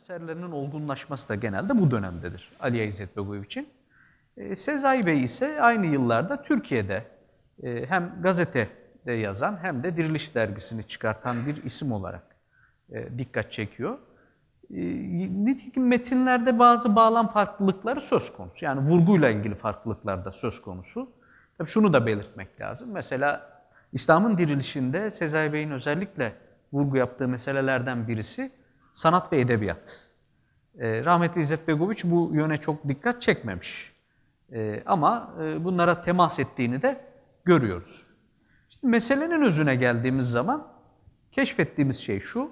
eserlerinin olgunlaşması da genelde bu dönemdedir Aliye İzzet Begoviç'in. E, Sezai Bey ise aynı yıllarda Türkiye'de e, hem gazetede yazan hem de Diriliş dergisini çıkartan bir isim olarak e, dikkat çekiyor. Nitekim metinlerde bazı bağlam farklılıkları söz konusu. Yani vurguyla ilgili farklılıklar da söz konusu. Tabii şunu da belirtmek lazım. Mesela İslam'ın dirilişinde Sezai Bey'in özellikle vurgu yaptığı meselelerden birisi sanat ve edebiyat. E, rahmetli İzzet Begoviç bu yöne çok dikkat çekmemiş. E, ama e, bunlara temas ettiğini de görüyoruz. Şimdi meselenin özüne geldiğimiz zaman keşfettiğimiz şey şu.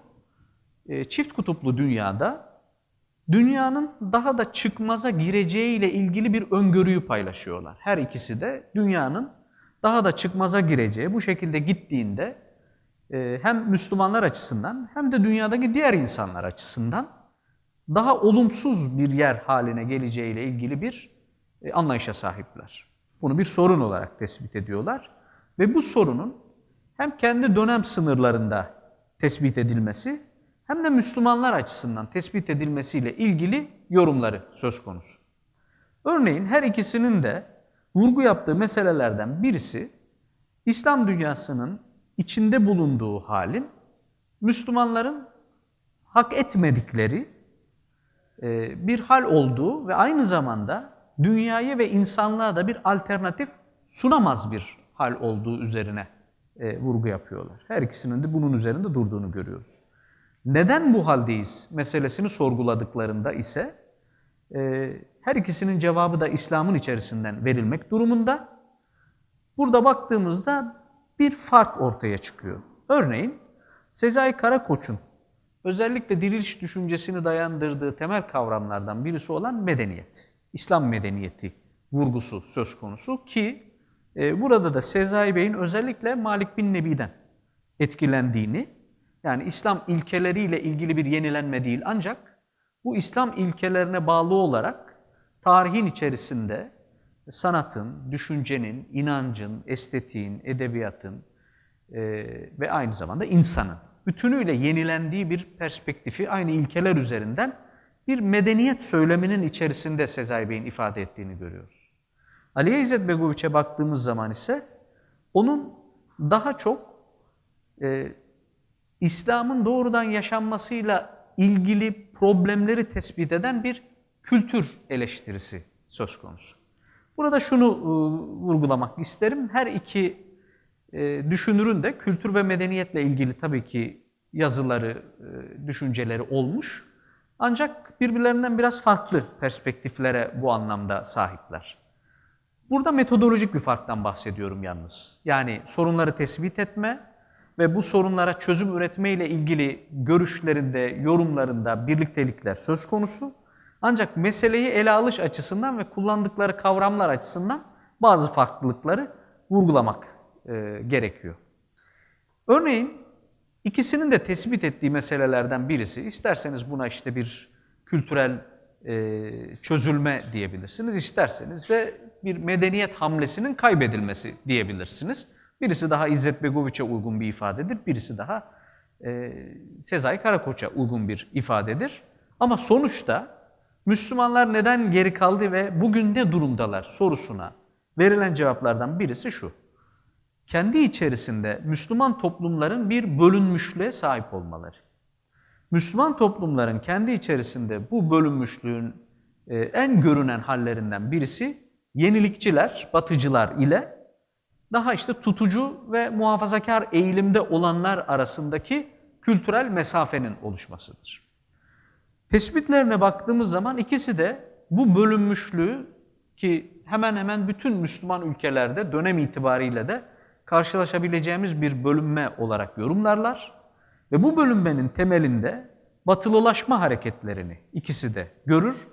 E, çift kutuplu dünyada dünyanın daha da çıkmaza gireceğiyle ilgili bir öngörüyü paylaşıyorlar. Her ikisi de dünyanın daha da çıkmaza gireceği bu şekilde gittiğinde hem Müslümanlar açısından hem de dünyadaki diğer insanlar açısından daha olumsuz bir yer haline geleceğiyle ilgili bir e, anlayışa sahipler. Bunu bir sorun olarak tespit ediyorlar ve bu sorunun hem kendi dönem sınırlarında tespit edilmesi hem de Müslümanlar açısından tespit edilmesiyle ilgili yorumları söz konusu. Örneğin her ikisinin de vurgu yaptığı meselelerden birisi İslam dünyasının içinde bulunduğu halin Müslümanların hak etmedikleri e, bir hal olduğu ve aynı zamanda dünyaya ve insanlığa da bir alternatif sunamaz bir hal olduğu üzerine e, vurgu yapıyorlar. Her ikisinin de bunun üzerinde durduğunu görüyoruz. Neden bu haldeyiz meselesini sorguladıklarında ise e, her ikisinin cevabı da İslam'ın içerisinden verilmek durumunda. Burada baktığımızda bir fark ortaya çıkıyor. Örneğin Sezai Karakoç'un özellikle diriliş düşüncesini dayandırdığı temel kavramlardan birisi olan medeniyet. İslam medeniyeti vurgusu söz konusu ki e, burada da Sezai Bey'in özellikle Malik bin Nebi'den etkilendiğini yani İslam ilkeleriyle ilgili bir yenilenme değil ancak bu İslam ilkelerine bağlı olarak tarihin içerisinde sanatın, düşüncenin, inancın, estetiğin, edebiyatın e, ve aynı zamanda insanın bütünüyle yenilendiği bir perspektifi aynı ilkeler üzerinden bir medeniyet söyleminin içerisinde Sezai Bey'in ifade ettiğini görüyoruz. Aliye İzzet Begoviç'e baktığımız zaman ise onun daha çok e, İslam'ın doğrudan yaşanmasıyla ilgili problemleri tespit eden bir kültür eleştirisi söz konusu. Burada şunu e, vurgulamak isterim. Her iki e, düşünürün de kültür ve medeniyetle ilgili tabii ki yazıları, e, düşünceleri olmuş. Ancak birbirlerinden biraz farklı perspektiflere bu anlamda sahipler. Burada metodolojik bir farktan bahsediyorum yalnız. Yani sorunları tespit etme ve bu sorunlara çözüm üretme ile ilgili görüşlerinde, yorumlarında birliktelikler söz konusu. Ancak meseleyi ele alış açısından ve kullandıkları kavramlar açısından bazı farklılıkları vurgulamak e, gerekiyor. Örneğin ikisinin de tespit ettiği meselelerden birisi, isterseniz buna işte bir kültürel e, çözülme diyebilirsiniz, isterseniz de bir medeniyet hamlesinin kaybedilmesi diyebilirsiniz. Birisi daha İzzet Begoviç'e uygun bir ifadedir, birisi daha e, Sezai Karakoç'a uygun bir ifadedir. Ama sonuçta Müslümanlar neden geri kaldı ve bugün ne durumdalar sorusuna verilen cevaplardan birisi şu. Kendi içerisinde Müslüman toplumların bir bölünmüşlüğe sahip olmaları. Müslüman toplumların kendi içerisinde bu bölünmüşlüğün e, en görünen hallerinden birisi yenilikçiler, batıcılar ile daha işte tutucu ve muhafazakar eğilimde olanlar arasındaki kültürel mesafenin oluşmasıdır. Tespitlerine baktığımız zaman ikisi de bu bölünmüşlüğü ki hemen hemen bütün Müslüman ülkelerde dönem itibariyle de karşılaşabileceğimiz bir bölünme olarak yorumlarlar. Ve bu bölünmenin temelinde batılılaşma hareketlerini ikisi de görür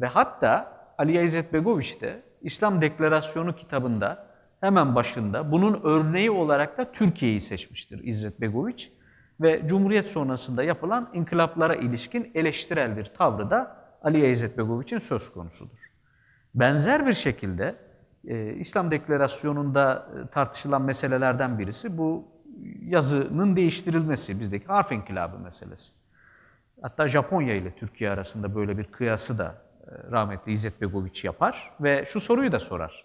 ve hatta Ali İzzet Begoviç de İslam Deklarasyonu kitabında hemen başında bunun örneği olarak da Türkiye'yi seçmiştir İzzet Begoviç ve Cumhuriyet sonrasında yapılan inkılaplara ilişkin eleştirel bir tavrı da Ali İzzet Begoviç'in söz konusudur. Benzer bir şekilde e, İslam Deklarasyonu'nda e, tartışılan meselelerden birisi bu yazının değiştirilmesi, bizdeki harf inkılabı meselesi. Hatta Japonya ile Türkiye arasında böyle bir kıyası da e, rahmetli İzzet Begoviç yapar ve şu soruyu da sorar.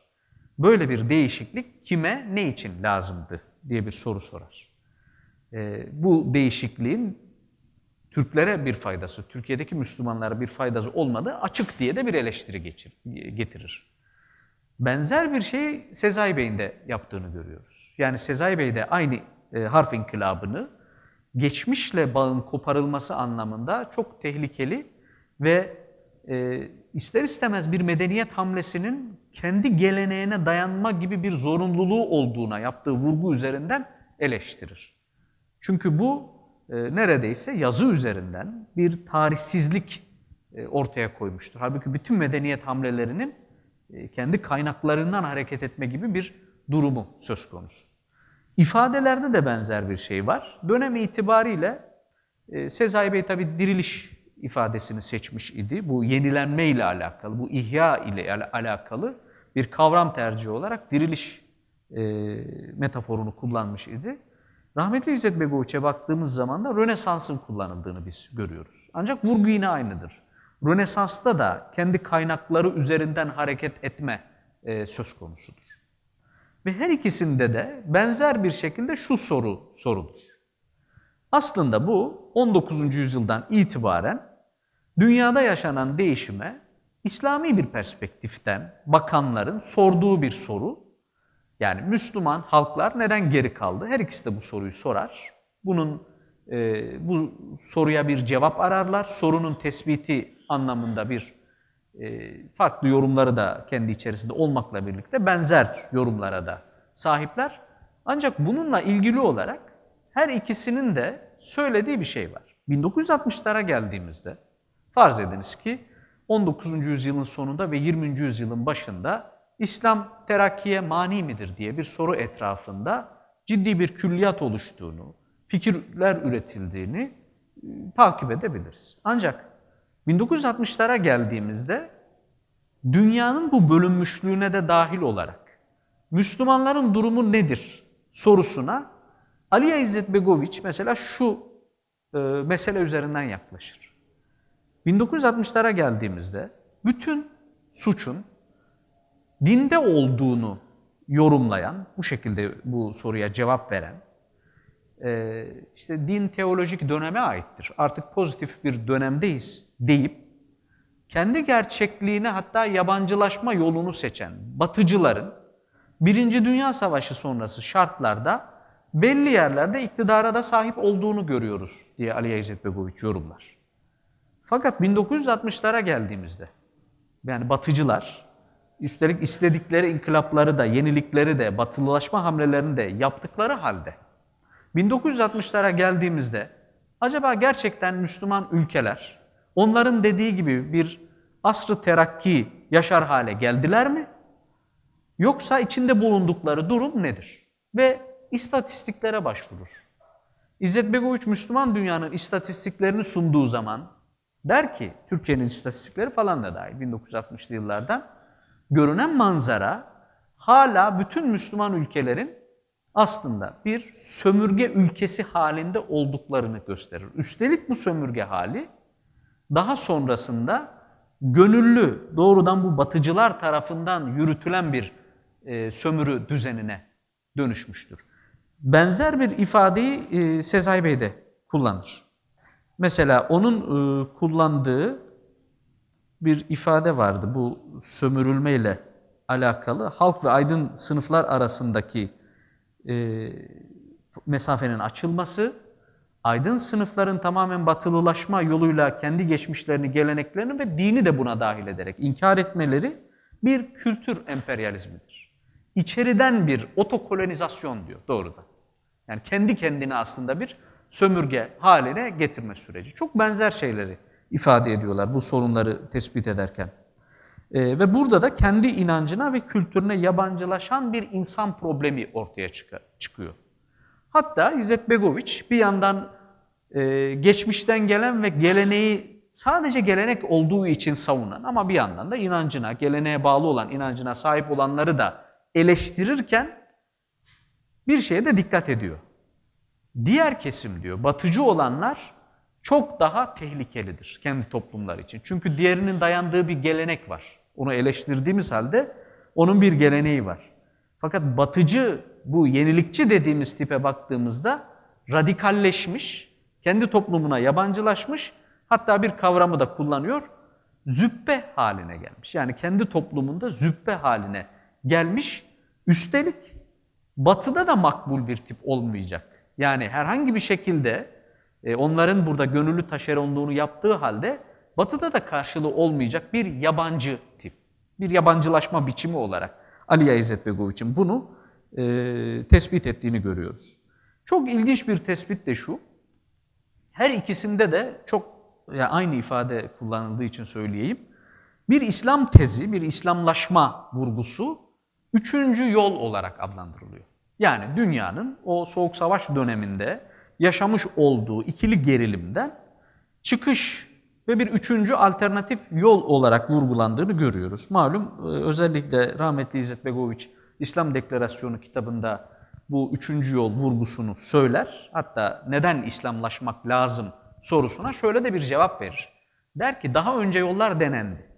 Böyle bir değişiklik kime, ne için lazımdı diye bir soru sorar. E, bu değişikliğin Türklere bir faydası, Türkiye'deki Müslümanlara bir faydası olmadığı açık diye de bir eleştiri geçir, getirir. Benzer bir şeyi Sezai Bey'in de yaptığını görüyoruz. Yani Sezai Bey de aynı e, harf inkılabını geçmişle bağın koparılması anlamında çok tehlikeli ve e, ister istemez bir medeniyet hamlesinin kendi geleneğine dayanma gibi bir zorunluluğu olduğuna yaptığı vurgu üzerinden eleştirir. Çünkü bu e, neredeyse yazı üzerinden bir tarihsizlik e, ortaya koymuştur. Halbuki bütün medeniyet hamlelerinin e, kendi kaynaklarından hareket etme gibi bir durumu söz konusu. İfadelerde de benzer bir şey var. Dönem itibariyle e, Sezai Bey tabi diriliş ifadesini seçmiş idi. Bu yenilenme ile alakalı, bu ihya ile al- alakalı bir kavram tercihi olarak diriliş e, metaforunu kullanmış idi. Rahmetli İzzet Begoviç'e baktığımız zaman da Rönesans'ın kullanıldığını biz görüyoruz. Ancak vurgu yine aynıdır. Rönesans'ta da kendi kaynakları üzerinden hareket etme e, söz konusudur. Ve her ikisinde de benzer bir şekilde şu soru sorulur. Aslında bu 19. yüzyıldan itibaren dünyada yaşanan değişime İslami bir perspektiften bakanların sorduğu bir soru. Yani Müslüman halklar neden geri kaldı? Her ikisi de bu soruyu sorar. Bunun e, bu soruya bir cevap ararlar. Sorunun tespiti anlamında bir e, farklı yorumları da kendi içerisinde olmakla birlikte benzer yorumlara da sahipler. Ancak bununla ilgili olarak her ikisinin de söylediği bir şey var. 1960'lara geldiğimizde farz ediniz ki 19. yüzyılın sonunda ve 20. yüzyılın başında İslam terakkiye mani midir diye bir soru etrafında ciddi bir külliyat oluştuğunu, fikirler üretildiğini e, takip edebiliriz. Ancak 1960'lara geldiğimizde dünyanın bu bölünmüşlüğüne de dahil olarak Müslümanların durumu nedir sorusuna Aliye İzzet Begoviç mesela şu e, mesele üzerinden yaklaşır. 1960'lara geldiğimizde bütün suçun dinde olduğunu yorumlayan, bu şekilde bu soruya cevap veren, e, işte din teolojik döneme aittir. Artık pozitif bir dönemdeyiz deyip kendi gerçekliğine hatta yabancılaşma yolunu seçen batıcıların Birinci Dünya Savaşı sonrası şartlarda belli yerlerde iktidara da sahip olduğunu görüyoruz diye Ali İzzet Begoviç yorumlar. Fakat 1960'lara geldiğimizde yani batıcılar üstelik istedikleri inkılapları da yenilikleri de batılılaşma hamlelerini de yaptıkları halde 1960'lara geldiğimizde acaba gerçekten Müslüman ülkeler onların dediği gibi bir asrı terakki yaşar hale geldiler mi? Yoksa içinde bulundukları durum nedir? Ve istatistiklere başvurur. İzzet Begoviç Müslüman dünyanın istatistiklerini sunduğu zaman der ki, Türkiye'nin istatistikleri falan da dahil 1960'lı yıllardan, görünen manzara hala bütün Müslüman ülkelerin aslında bir sömürge ülkesi halinde olduklarını gösterir. Üstelik bu sömürge hali daha sonrasında gönüllü, doğrudan bu batıcılar tarafından yürütülen bir e, sömürü düzenine dönüşmüştür. Benzer bir ifadeyi e, Sezai Bey de kullanır. Mesela onun e, kullandığı bir ifade vardı bu sömürülmeyle alakalı. Halk ve aydın sınıflar arasındaki e, mesafenin açılması, aydın sınıfların tamamen batılılaşma yoluyla kendi geçmişlerini, geleneklerini ve dini de buna dahil ederek inkar etmeleri bir kültür emperyalizmidir. İçeriden bir otokolonizasyon diyor doğrudan. Yani kendi kendine aslında bir sömürge haline getirme süreci. Çok benzer şeyleri ifade ediyorlar bu sorunları tespit ederken. Ee, ve burada da kendi inancına ve kültürüne yabancılaşan bir insan problemi ortaya çıkıyor. Hatta İzzet Begoviç bir yandan e, geçmişten gelen ve geleneği sadece gelenek olduğu için savunan ama bir yandan da inancına, geleneğe bağlı olan inancına sahip olanları da eleştirirken bir şeye de dikkat ediyor. Diğer kesim diyor, batıcı olanlar çok daha tehlikelidir kendi toplumlar için. Çünkü diğerinin dayandığı bir gelenek var. Onu eleştirdiğimiz halde onun bir geleneği var. Fakat batıcı, bu yenilikçi dediğimiz tipe baktığımızda radikalleşmiş, kendi toplumuna yabancılaşmış, hatta bir kavramı da kullanıyor, züppe haline gelmiş. Yani kendi toplumunda züppe haline gelmiş. Üstelik batıda da makbul bir tip olmayacak. Yani herhangi bir şekilde onların burada gönüllü taşeronluğunu yaptığı halde batıda da karşılığı olmayacak bir yabancı tip. Bir yabancılaşma biçimi olarak Ali İzzet Begoviç'in bunu e, tespit ettiğini görüyoruz. Çok ilginç bir tespit de şu. Her ikisinde de çok yani aynı ifade kullanıldığı için söyleyeyim. Bir İslam tezi, bir İslamlaşma vurgusu üçüncü yol olarak adlandırılıyor. Yani dünyanın o soğuk savaş döneminde yaşamış olduğu ikili gerilimden çıkış ve bir üçüncü alternatif yol olarak vurgulandığını görüyoruz. Malum e, özellikle rahmetli İzzet Begoviç İslam Deklarasyonu kitabında bu üçüncü yol vurgusunu söyler. Hatta neden İslamlaşmak lazım sorusuna şöyle de bir cevap verir. Der ki daha önce yollar denendi.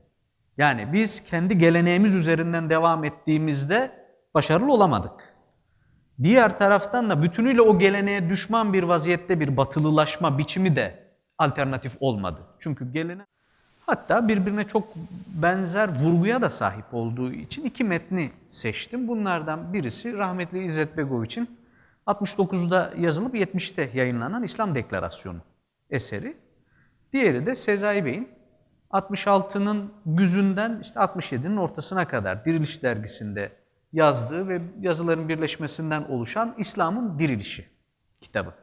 Yani biz kendi geleneğimiz üzerinden devam ettiğimizde başarılı olamadık. Diğer taraftan da bütünüyle o geleneğe düşman bir vaziyette bir batılılaşma biçimi de alternatif olmadı. Çünkü gelene hatta birbirine çok benzer vurguya da sahip olduğu için iki metni seçtim. Bunlardan birisi rahmetli İzzet Begoviç'in 69'da yazılıp 70'te yayınlanan İslam Deklarasyonu eseri. Diğeri de Sezai Bey'in 66'nın güzünden işte 67'nin ortasına kadar Diriliş dergisinde yazdığı ve yazıların birleşmesinden oluşan İslam'ın Dirilişi kitabı.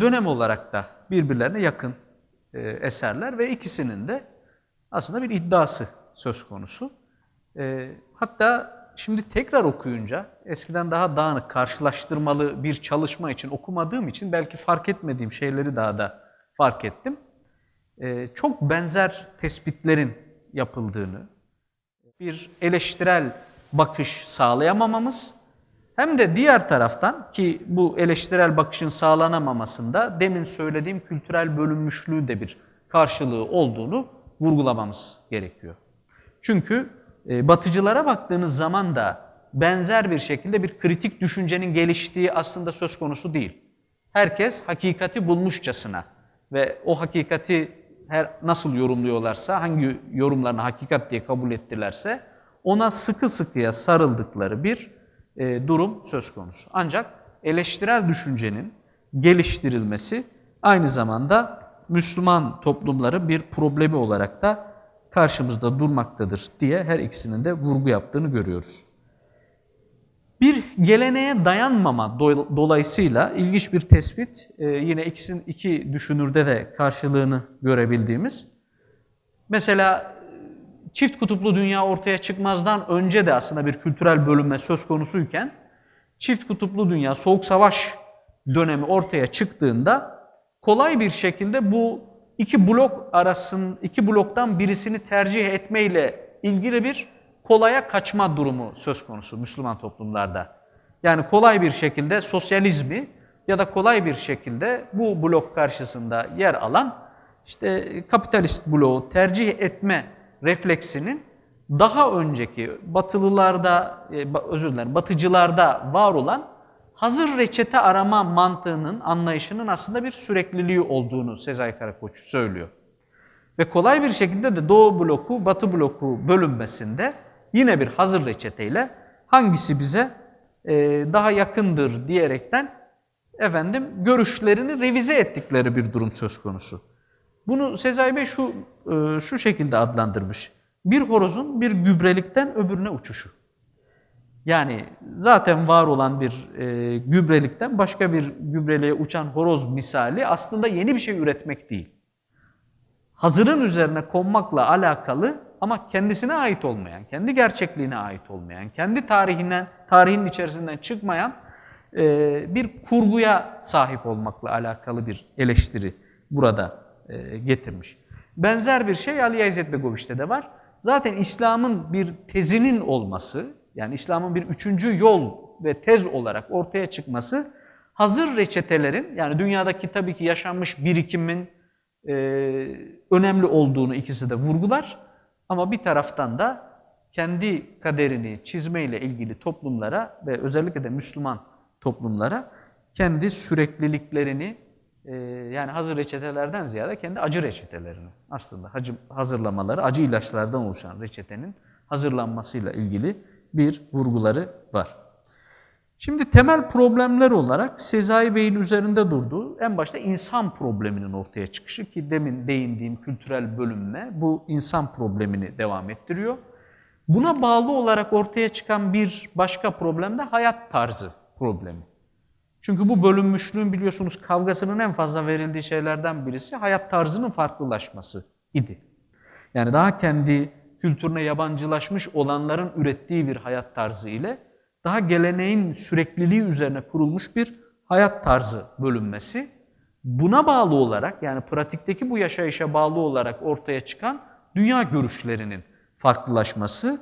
Dönem olarak da birbirlerine yakın e, eserler ve ikisinin de aslında bir iddiası söz konusu. E, hatta şimdi tekrar okuyunca eskiden daha dağınık, karşılaştırmalı bir çalışma için okumadığım için belki fark etmediğim şeyleri daha da fark ettim. E, çok benzer tespitlerin yapıldığını, bir eleştirel bakış sağlayamamamız hem de diğer taraftan ki bu eleştirel bakışın sağlanamamasında demin söylediğim kültürel bölünmüşlüğü de bir karşılığı olduğunu vurgulamamız gerekiyor. Çünkü e, batıcılara baktığınız zaman da benzer bir şekilde bir kritik düşüncenin geliştiği aslında söz konusu değil. Herkes hakikati bulmuşçasına ve o hakikati her nasıl yorumluyorlarsa, hangi yorumlarını hakikat diye kabul ettilerse ona sıkı sıkıya sarıldıkları bir e, durum söz konusu. Ancak eleştirel düşüncenin geliştirilmesi aynı zamanda Müslüman toplumların bir problemi olarak da karşımızda durmaktadır diye her ikisinin de vurgu yaptığını görüyoruz. Bir geleneğe dayanmama dolayısıyla ilginç bir tespit e, yine ikisinin iki düşünürde de karşılığını görebildiğimiz. Mesela çift kutuplu dünya ortaya çıkmazdan önce de aslında bir kültürel bölünme söz konusuyken çift kutuplu dünya soğuk savaş dönemi ortaya çıktığında kolay bir şekilde bu iki blok arasın iki bloktan birisini tercih etmeyle ilgili bir kolaya kaçma durumu söz konusu Müslüman toplumlarda. Yani kolay bir şekilde sosyalizmi ya da kolay bir şekilde bu blok karşısında yer alan işte kapitalist bloğu tercih etme refleksinin daha önceki batılılarda, e, özür dilerim, batıcılarda var olan hazır reçete arama mantığının, anlayışının aslında bir sürekliliği olduğunu Sezai Karakoç söylüyor. Ve kolay bir şekilde de Doğu bloku, Batı bloku bölünmesinde yine bir hazır reçeteyle hangisi bize e, daha yakındır diyerekten efendim görüşlerini revize ettikleri bir durum söz konusu. Bunu Sezai Bey şu e, şu şekilde adlandırmış. Bir horozun bir gübrelikten öbürüne uçuşu. Yani zaten var olan bir e, gübrelikten başka bir gübreliğe uçan horoz misali aslında yeni bir şey üretmek değil. Hazırın üzerine konmakla alakalı ama kendisine ait olmayan, kendi gerçekliğine ait olmayan, kendi tarihinden, tarihin içerisinden çıkmayan e, bir kurguya sahip olmakla alakalı bir eleştiri burada e, getirmiş. Benzer bir şey Ali İzzet Begoviç'te de var. Zaten İslam'ın bir tezinin olması, yani İslam'ın bir üçüncü yol ve tez olarak ortaya çıkması hazır reçetelerin yani dünyadaki tabii ki yaşanmış birikimin e, önemli olduğunu ikisi de vurgular. Ama bir taraftan da kendi kaderini çizmeyle ilgili toplumlara ve özellikle de Müslüman toplumlara kendi sürekliliklerini yani hazır reçetelerden ziyade kendi acı reçetelerini aslında hacı, hazırlamaları acı ilaçlardan oluşan reçetenin hazırlanmasıyla ilgili bir vurguları var. Şimdi temel problemler olarak Sezai Bey'in üzerinde durduğu en başta insan probleminin ortaya çıkışı ki demin değindiğim kültürel bölünme bu insan problemini devam ettiriyor. Buna bağlı olarak ortaya çıkan bir başka problem de hayat tarzı problemi. Çünkü bu bölünmüşlüğün biliyorsunuz kavgasının en fazla verildiği şeylerden birisi hayat tarzının farklılaşması idi. Yani daha kendi kültürüne yabancılaşmış olanların ürettiği bir hayat tarzı ile daha geleneğin sürekliliği üzerine kurulmuş bir hayat tarzı bölünmesi. Buna bağlı olarak yani pratikteki bu yaşayışa bağlı olarak ortaya çıkan dünya görüşlerinin farklılaşması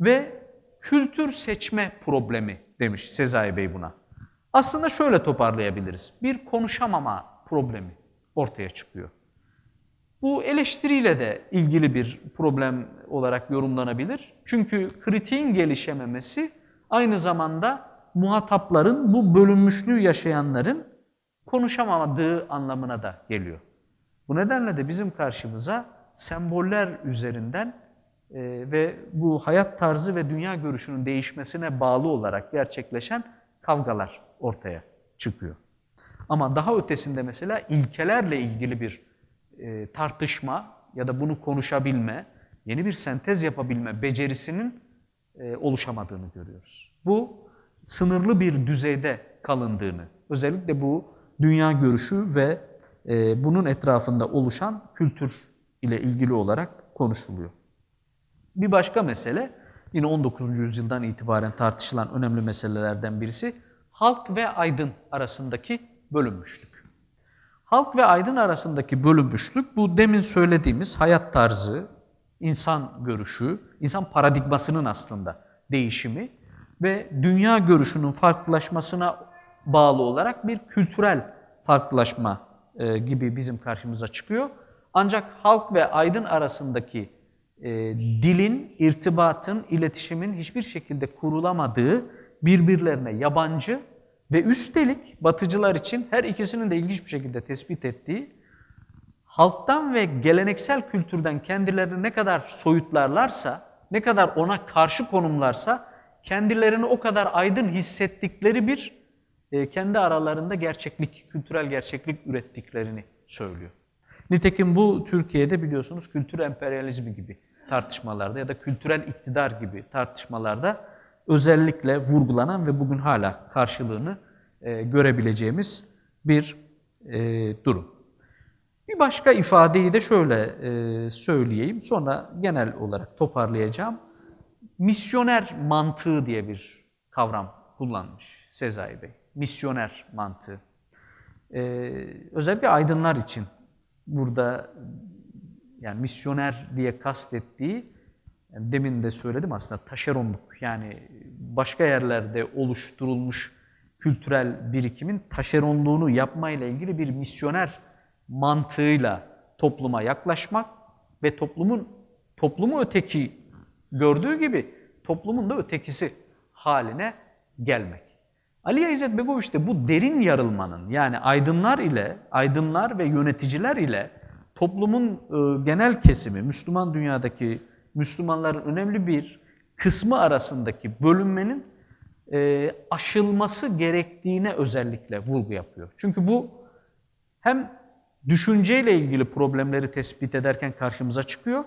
ve kültür seçme problemi demiş Sezai Bey buna. Aslında şöyle toparlayabiliriz. Bir konuşamama problemi ortaya çıkıyor. Bu eleştiriyle de ilgili bir problem olarak yorumlanabilir. Çünkü kritiğin gelişememesi aynı zamanda muhatapların bu bölünmüşlüğü yaşayanların konuşamamadığı anlamına da geliyor. Bu nedenle de bizim karşımıza semboller üzerinden e, ve bu hayat tarzı ve dünya görüşünün değişmesine bağlı olarak gerçekleşen kavgalar ortaya çıkıyor. Ama daha ötesinde mesela ilkelerle ilgili bir e, tartışma ya da bunu konuşabilme, yeni bir sentez yapabilme becerisinin e, oluşamadığını görüyoruz. Bu sınırlı bir düzeyde kalındığını, özellikle bu dünya görüşü ve e, bunun etrafında oluşan kültür ile ilgili olarak konuşuluyor. Bir başka mesele, yine 19. yüzyıldan itibaren tartışılan önemli meselelerden birisi, halk ve aydın arasındaki bölünmüşlük. Halk ve aydın arasındaki bölünmüşlük bu demin söylediğimiz hayat tarzı, insan görüşü, insan paradigmasının aslında değişimi ve dünya görüşünün farklılaşmasına bağlı olarak bir kültürel farklılaşma e, gibi bizim karşımıza çıkıyor. Ancak halk ve aydın arasındaki e, dilin, irtibatın, iletişimin hiçbir şekilde kurulamadığı birbirlerine yabancı ve üstelik batıcılar için her ikisinin de ilginç bir şekilde tespit ettiği halktan ve geleneksel kültürden kendilerini ne kadar soyutlarlarsa, ne kadar ona karşı konumlarsa kendilerini o kadar aydın hissettikleri bir e, kendi aralarında gerçeklik, kültürel gerçeklik ürettiklerini söylüyor. Nitekim bu Türkiye'de biliyorsunuz kültür emperyalizmi gibi tartışmalarda ya da kültürel iktidar gibi tartışmalarda özellikle vurgulanan ve bugün hala karşılığını e, görebileceğimiz bir e, durum. Bir başka ifadeyi de şöyle e, söyleyeyim, sonra genel olarak toparlayacağım. Misyoner mantığı diye bir kavram kullanmış Sezai Bey. Misyoner mantığı. E, özellikle aydınlar için burada yani misyoner diye kastettiği, yani demin de söyledim aslında taşeronluk yani başka yerlerde oluşturulmuş kültürel birikimin taşeronluğunu yapmayla ilgili bir misyoner mantığıyla topluma yaklaşmak ve toplumun toplumu öteki gördüğü gibi toplumun da ötekisi haline gelmek. Ali İzzet Begoviç de bu derin yarılmanın yani aydınlar ile, aydınlar ve yöneticiler ile toplumun e, genel kesimi, Müslüman dünyadaki Müslümanların önemli bir kısmı arasındaki bölünmenin e, aşılması gerektiğine özellikle vurgu yapıyor. Çünkü bu hem düşünceyle ilgili problemleri tespit ederken karşımıza çıkıyor,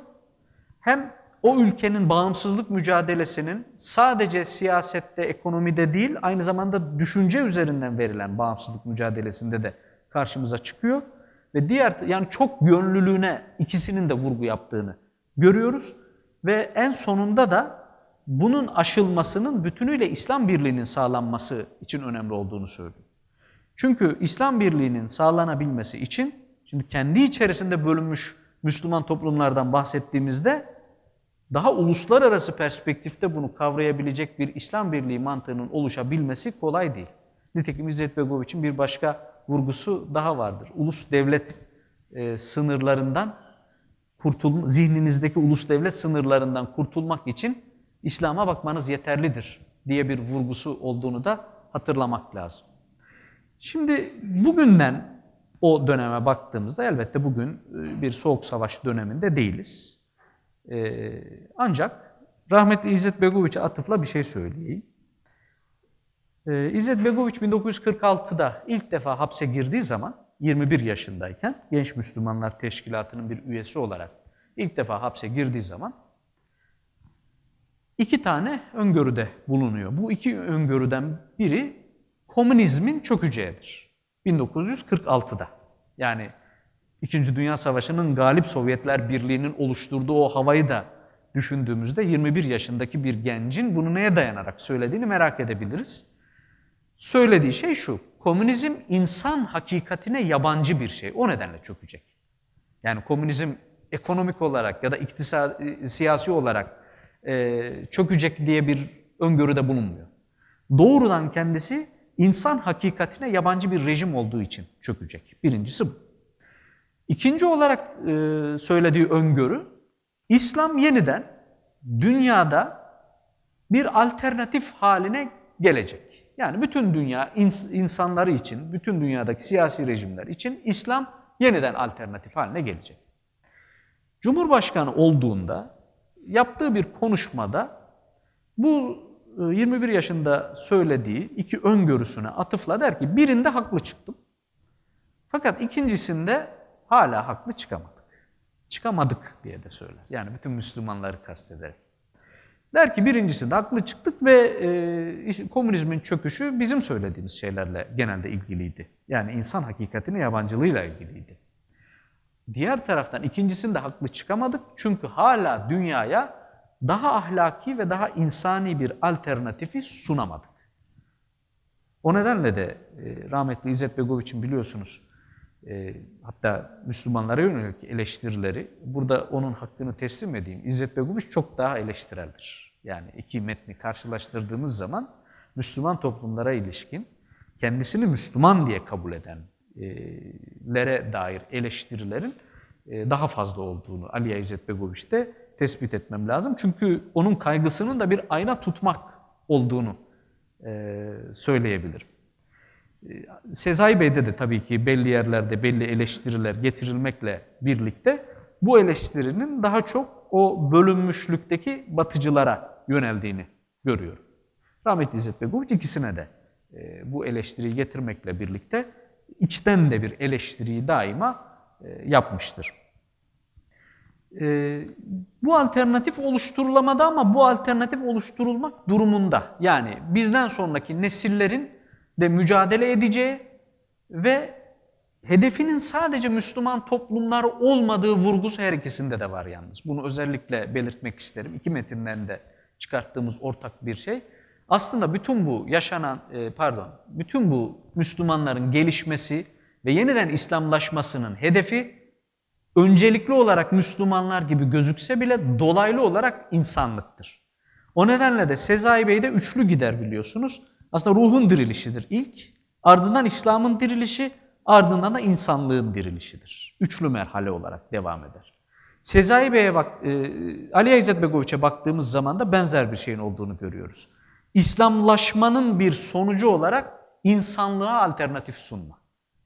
hem o ülkenin bağımsızlık mücadelesinin sadece siyasette, ekonomide değil, aynı zamanda düşünce üzerinden verilen bağımsızlık mücadelesinde de karşımıza çıkıyor. Ve diğer yani çok yönlülüğüne ikisinin de vurgu yaptığını görüyoruz. Ve en sonunda da bunun aşılmasının bütünüyle İslam birliğinin sağlanması için önemli olduğunu söylüyor. Çünkü İslam birliğinin sağlanabilmesi için, şimdi kendi içerisinde bölünmüş Müslüman toplumlardan bahsettiğimizde daha uluslararası perspektifte bunu kavrayabilecek bir İslam birliği mantığının oluşabilmesi kolay değil. Nitekim İzzet Begoviç'in bir başka vurgusu daha vardır. Ulus devlet e, sınırlarından kurtul zihninizdeki ulus devlet sınırlarından kurtulmak için İslam'a bakmanız yeterlidir diye bir vurgusu olduğunu da hatırlamak lazım. Şimdi bugünden o döneme baktığımızda elbette bugün e, bir soğuk savaş döneminde değiliz. Ee, ancak rahmetli İzzet Begoviç'e atıfla bir şey söyleyeyim. Ee, İzzet Begoviç 1946'da ilk defa hapse girdiği zaman 21 yaşındayken Genç Müslümanlar Teşkilatı'nın bir üyesi olarak ilk defa hapse girdiği zaman iki tane öngörüde bulunuyor. Bu iki öngörüden biri komünizmin çökeceğidir. 1946'da. Yani İkinci Dünya Savaşı'nın galip Sovyetler Birliği'nin oluşturduğu o havayı da düşündüğümüzde 21 yaşındaki bir gencin bunu neye dayanarak söylediğini merak edebiliriz. Söylediği şey şu, komünizm insan hakikatine yabancı bir şey. O nedenle çökecek. Yani komünizm ekonomik olarak ya da iktisadi, siyasi olarak e, çökecek diye bir öngörüde bulunmuyor. Doğrudan kendisi insan hakikatine yabancı bir rejim olduğu için çökecek. Birincisi bu. İkinci olarak e, söylediği öngörü, İslam yeniden dünyada bir alternatif haline gelecek. Yani bütün dünya ins insanları için, bütün dünyadaki siyasi rejimler için İslam yeniden alternatif haline gelecek. Cumhurbaşkanı olduğunda yaptığı bir konuşmada bu 21 yaşında söylediği iki öngörüsüne atıfla der ki birinde haklı çıktım. Fakat ikincisinde hala haklı çıkamadık. Çıkamadık diye de söyler. Yani bütün Müslümanları kastederek. Der ki birincisinde haklı çıktık ve e, komünizmin çöküşü bizim söylediğimiz şeylerle genelde ilgiliydi. Yani insan hakikatini yabancılığıyla ilgiliydi. Diğer taraftan ikincisinde haklı çıkamadık çünkü hala dünyaya daha ahlaki ve daha insani bir alternatifi sunamadık. O nedenle de e, rahmetli İzzet Begoviç'in biliyorsunuz e, hatta Müslümanlara yönelik eleştirileri, burada onun hakkını teslim edeyim. İzzet Begoviç çok daha eleştireldir. Yani iki metni karşılaştırdığımız zaman Müslüman toplumlara ilişkin kendisini Müslüman diye kabul edenlere dair eleştirilerin e, daha fazla olduğunu Ali İzzet Begoviç'te tespit etmem lazım. Çünkü onun kaygısının da bir ayna tutmak olduğunu e, söyleyebilirim. Sezai Bey'de de tabii ki belli yerlerde belli eleştiriler getirilmekle birlikte bu eleştirinin daha çok o bölünmüşlükteki batıcılara yöneldiğini görüyorum. Rahmetli İzzet Begoviç ikisine de e, bu eleştiriyi getirmekle birlikte içten de bir eleştiriyi daima e, yapmıştır. E, bu alternatif oluşturulamadı ama bu alternatif oluşturulmak durumunda. Yani bizden sonraki nesillerin de mücadele edeceği ve hedefinin sadece Müslüman toplumlar olmadığı vurgusu her ikisinde de var yalnız. Bunu özellikle belirtmek isterim. İki metinden de çıkarttığımız ortak bir şey. Aslında bütün bu yaşanan, e, pardon, bütün bu Müslümanların gelişmesi ve yeniden İslamlaşmasının hedefi öncelikli olarak Müslümanlar gibi gözükse bile dolaylı olarak insanlıktır. O nedenle de Sezai Bey'de üçlü gider biliyorsunuz. Aslında ruhun dirilişidir ilk, ardından İslam'ın dirilişi, ardından da insanlığın dirilişidir. Üçlü merhale olarak devam eder. Sezai Bey'e bak, e, Ali İzzet Begoviç'e baktığımız zaman da benzer bir şeyin olduğunu görüyoruz. İslamlaşmanın bir sonucu olarak insanlığa alternatif sunma.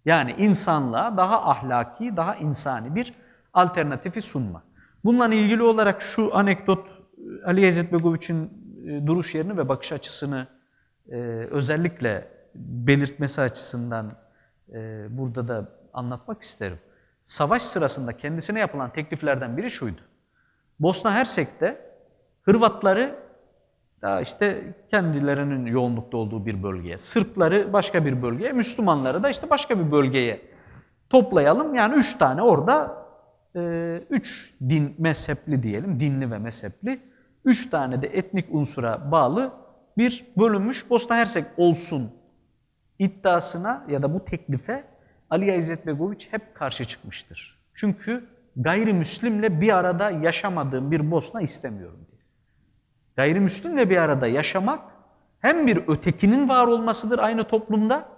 Yani insanlığa daha ahlaki, daha insani bir alternatifi sunma. Bununla ilgili olarak şu anekdot Ali İzzet Begoviç'in e, duruş yerini ve bakış açısını e, özellikle belirtmesi açısından e, burada da anlatmak isterim. Savaş sırasında kendisine yapılan tekliflerden biri şuydu. Bosna Hersek'te Hırvatları daha işte kendilerinin yoğunlukta olduğu bir bölgeye, Sırpları başka bir bölgeye, Müslümanları da işte başka bir bölgeye toplayalım. Yani üç tane orada, e, üç din mezhepli diyelim, dinli ve mezhepli, üç tane de etnik unsura bağlı bir bölünmüş Bosna Hersek olsun iddiasına ya da bu teklife Ali İzzet Begoviç hep karşı çıkmıştır. Çünkü gayrimüslimle bir arada yaşamadığım bir Bosna istemiyorum diye. Gayrimüslimle bir arada yaşamak hem bir ötekinin var olmasıdır aynı toplumda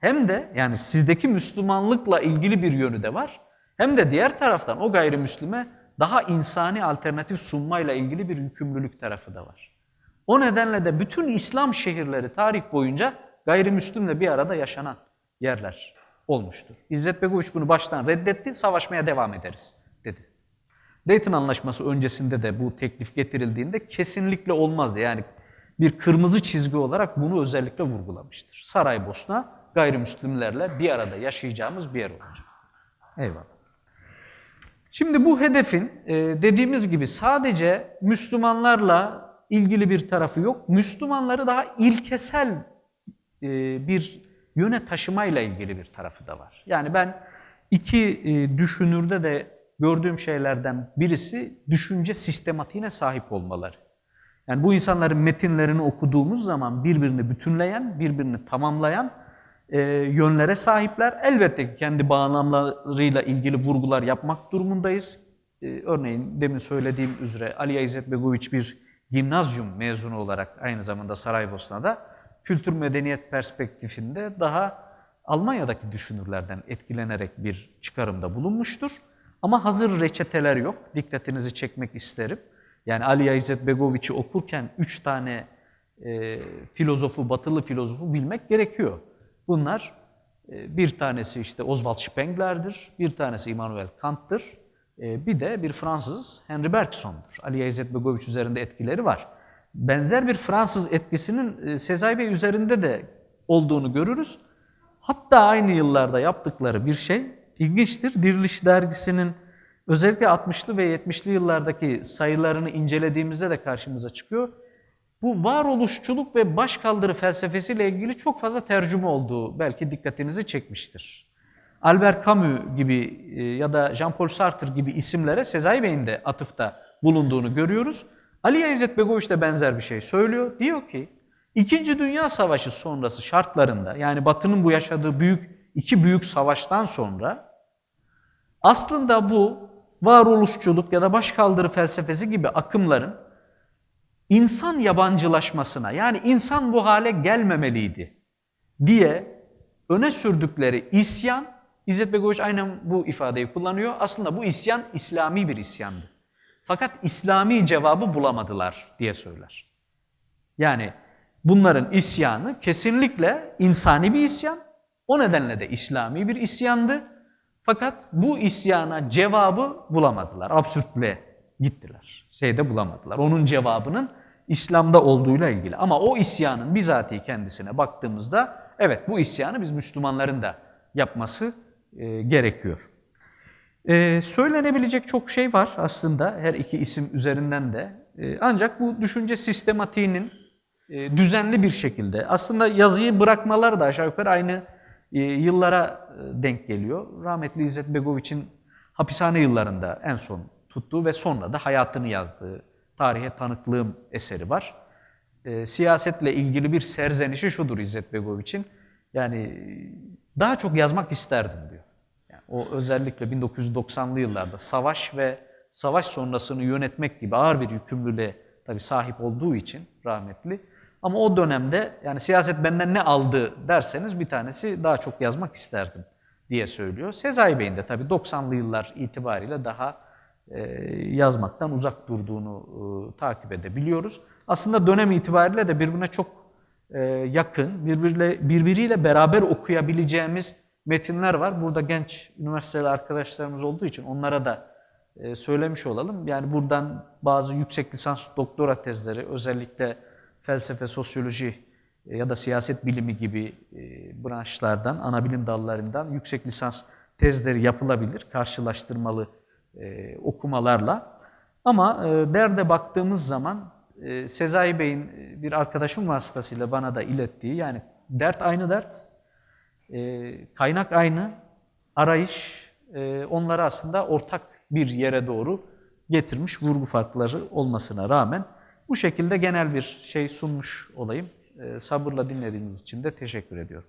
hem de yani sizdeki Müslümanlıkla ilgili bir yönü de var. hem de diğer taraftan o gayrimüslime daha insani alternatif sunmayla ilgili bir yükümlülük tarafı da var. O nedenle de bütün İslam şehirleri tarih boyunca gayrimüslimle bir arada yaşanan yerler olmuştur. İzzet Begoviç bunu baştan reddetti, savaşmaya devam ederiz dedi. Dayton Anlaşması öncesinde de bu teklif getirildiğinde kesinlikle olmazdı. Yani bir kırmızı çizgi olarak bunu özellikle vurgulamıştır. Saraybosna gayrimüslimlerle bir arada yaşayacağımız bir yer olacak. Eyvallah. Şimdi bu hedefin e, dediğimiz gibi sadece Müslümanlarla ilgili bir tarafı yok. Müslümanları daha ilkesel e, bir yöne taşımayla ilgili bir tarafı da var. Yani ben iki e, düşünürde de gördüğüm şeylerden birisi düşünce sistematiğine sahip olmaları. Yani bu insanların metinlerini okuduğumuz zaman birbirini bütünleyen, birbirini tamamlayan e, yönlere sahipler. Elbette ki kendi bağlamlarıyla ilgili vurgular yapmak durumundayız. Örneğin demin söylediğim üzere Ali İzzet Begoviç bir gimnazyum mezunu olarak aynı zamanda Saraybosna'da kültür medeniyet perspektifinde daha Almanya'daki düşünürlerden etkilenerek bir çıkarımda bulunmuştur. Ama hazır reçeteler yok. Dikkatinizi çekmek isterim. Yani Ali İzzet Begoviç'i okurken üç tane e, filozofu, batılı filozofu bilmek gerekiyor. Bunlar e, bir tanesi işte Oswald Spengler'dir, bir tanesi Immanuel Kant'tır, bir de bir Fransız Henri Bergson'dur. Ali İzzet Begoviç üzerinde etkileri var. Benzer bir Fransız etkisinin e, Sezai Bey üzerinde de olduğunu görürüz. Hatta aynı yıllarda yaptıkları bir şey ilginçtir. Diriliş dergisinin özellikle 60'lı ve 70'li yıllardaki sayılarını incelediğimizde de karşımıza çıkıyor. Bu varoluşçuluk ve başkaldırı felsefesiyle ilgili çok fazla tercüme olduğu belki dikkatinizi çekmiştir. Albert Camus gibi e, ya da Jean-Paul Sartre gibi isimlere Sezai Bey'in de atıfta bulunduğunu görüyoruz. Ali İzzet Begoviç de benzer bir şey söylüyor. Diyor ki, İkinci Dünya Savaşı sonrası şartlarında yani Batı'nın bu yaşadığı büyük iki büyük savaştan sonra aslında bu varoluşçuluk ya da başkaldırı felsefesi gibi akımların insan yabancılaşmasına yani insan bu hale gelmemeliydi diye öne sürdükleri isyan, İzzet Begoviç aynen bu ifadeyi kullanıyor. Aslında bu isyan İslami bir isyandı. Fakat İslami cevabı bulamadılar diye söyler. Yani bunların isyanı kesinlikle insani bir isyan. O nedenle de İslami bir isyandı. Fakat bu isyana cevabı bulamadılar. Absürtlüğe gittiler. Şeyde bulamadılar. Onun cevabının İslam'da olduğuyla ilgili. Ama o isyanın bizatihi kendisine baktığımızda evet bu isyanı biz Müslümanların da yapması e, gerekiyor. E, söylenebilecek çok şey var aslında her iki isim üzerinden de. E, ancak bu düşünce sistematiğinin e, düzenli bir şekilde aslında yazıyı bırakmalar da aşağı yukarı aynı e, yıllara e, denk geliyor. Rahmetli İzzet Begoviç'in hapishane yıllarında en son tuttuğu ve sonra da hayatını yazdığı tarihe tanıklığım eseri var. E, siyasetle ilgili bir serzenişi şudur İzzet Begoviç'in. Yani daha çok yazmak isterdim diyor. O özellikle 1990'lı yıllarda savaş ve savaş sonrasını yönetmek gibi ağır bir yükümlülüğe tabii sahip olduğu için rahmetli. Ama o dönemde yani siyaset benden ne aldı derseniz bir tanesi daha çok yazmak isterdim diye söylüyor. Sezai Bey'in de tabii 90'lı yıllar itibariyle daha e, yazmaktan uzak durduğunu e, takip edebiliyoruz. Aslında dönem itibariyle de birbirine çok e, yakın, birbiriyle, birbiriyle beraber okuyabileceğimiz metinler var. Burada genç üniversiteli arkadaşlarımız olduğu için onlara da e, söylemiş olalım. Yani buradan bazı yüksek lisans doktora tezleri özellikle felsefe, sosyoloji e, ya da siyaset bilimi gibi e, branşlardan, ana bilim dallarından yüksek lisans tezleri yapılabilir karşılaştırmalı okumalarla. Ama derde baktığımız zaman Sezai Bey'in bir arkadaşım vasıtasıyla bana da ilettiği yani dert aynı dert, kaynak aynı, arayış onları aslında ortak bir yere doğru getirmiş vurgu farkları olmasına rağmen bu şekilde genel bir şey sunmuş olayım. Sabırla dinlediğiniz için de teşekkür ediyorum.